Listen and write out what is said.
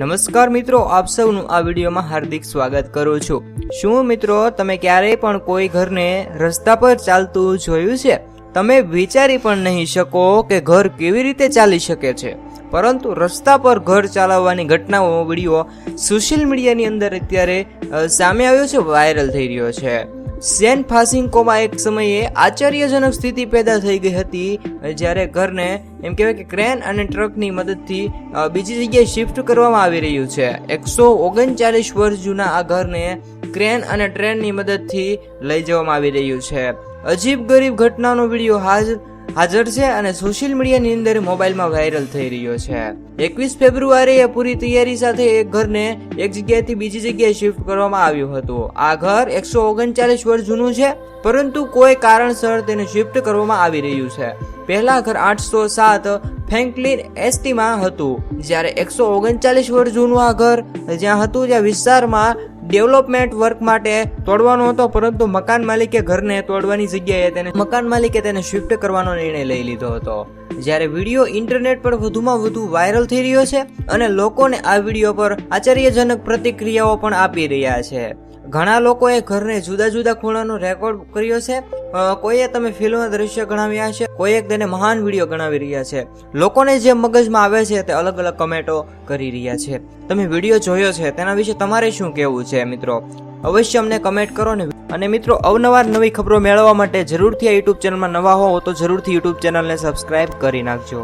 નમસ્કાર મિત્રો, આપ સૌનું આ વિડીયોમાં હાર્દિક સ્વાગત કરું છું. શું મિત્રો, તમે ક્યારેય પણ કોઈ ઘરને રસ્તા પર ચાલતું જોયું છે? તમે વિચારી પણ નહીં શકો કે ઘર કેવી રીતે ચાલી શકે છે. પરંતુ રસ્તા પર ઘર ચાલવવાની ઘટનાઓ, વીડિયો સોશિયલ મીડિયાની અંદર અત્યારે સામે આવ્યો છે, વાયરલ થઈ રહ્યો છે. સેન ફાસિંકોમાં એક સમયે આશ્ચર્યજનક સ્થિતિ પેદા થઈ ગઈ હતી, જ્યારે ઘરને એમ કહેવાય કે ક્રેન અને ટ્રકની મદદથી બીજી જગ્યાએ શિફ્ટ કરવામાં આવી રહ્યું છે. એકસો ઓગણચાલીસ વર્ષ જૂના આ ઘરને ક્રેન અને ટ્રેનની મદદથી લઈ જવામાં આવી રહ્યું છે. અજીબ ગરીબ ઘટનાનો વીડિયો હાજર હાજર છે અને સોશિયલ મીડિયાની અંદર મોબાઈલમાં વાયરલ થઈ રહ્યો છે. એકવીસ ફેબ્રુઆરીએ પૂરી તૈયારી સાથે એક ઘરને એક જગ્યાએથી બીજી જગ્યાએ શિફ્ટ કરવામાં આવ્યું હતું. આ ઘર એકસો ઓગણચાલીસ વર્ષ જૂનું છે, પરંતુ કોઈ કારણસર તેને શિફ્ટ કરવામાં આવી રહ્યું છે. પહેલા ઘર આઠસો સાત ફેન્કલિન એસટીમાં હતું. જ્યારે એકસો ઓગણચાલીસ વર્ષ જૂનું આ ઘર જ્યાં હતું જ્યાં વિસ્તારમાં ડેવલપમેન્ટ વર્ક માટે તોડવાનો હતો, પરંતુ મકાન માલિકે ઘરને તોડવાની જગ્યાએ તેને મકાન માલિકે તેને શિફ્ટ કરવાનો નિર્ણય લઈ લીધો હતો. જ્યારે વીડિયો ઇન્ટરનેટ પર વધુમાં વધુ વાયરલ થઈ રહ્યો છે અને લોકોને આ વીડિયો પર આશ્ચર્યજનક પ્રતિક્રિયાઓ પણ આપી રહ્યા છે. ઘણા લોકોએ ઘરને જુદા જુદા ખૂણાનો રેકોર્ડ કર્યો છે. કોઈએ તમે ફિલ્મના દ્રશ્ય ગણાવ્યા છે, કોઈએ તેને મહાન વીડિયો ગણાવી રહ્યા છે. લોકોને જે મગજમાં આવે છે તે અલગ અલગ કમેન્ટો કરી રહ્યા છે. તમે વીડિયો જોયો છે, તેના વિશે તમારે શું કહેવું છે મિત્રો? અવશ્ય અમને કમેન્ટ કરો ને અને મિત્રો, અવનવાર નવી ખબરો મેળવવા માટે જરૂરથી આ યુટ્યુબ ચેનલમાં નવા હો તો જરૂરથી યુટ્યુબ ચેનલને સબસ્ક્રાઇબ કરી નાખજો.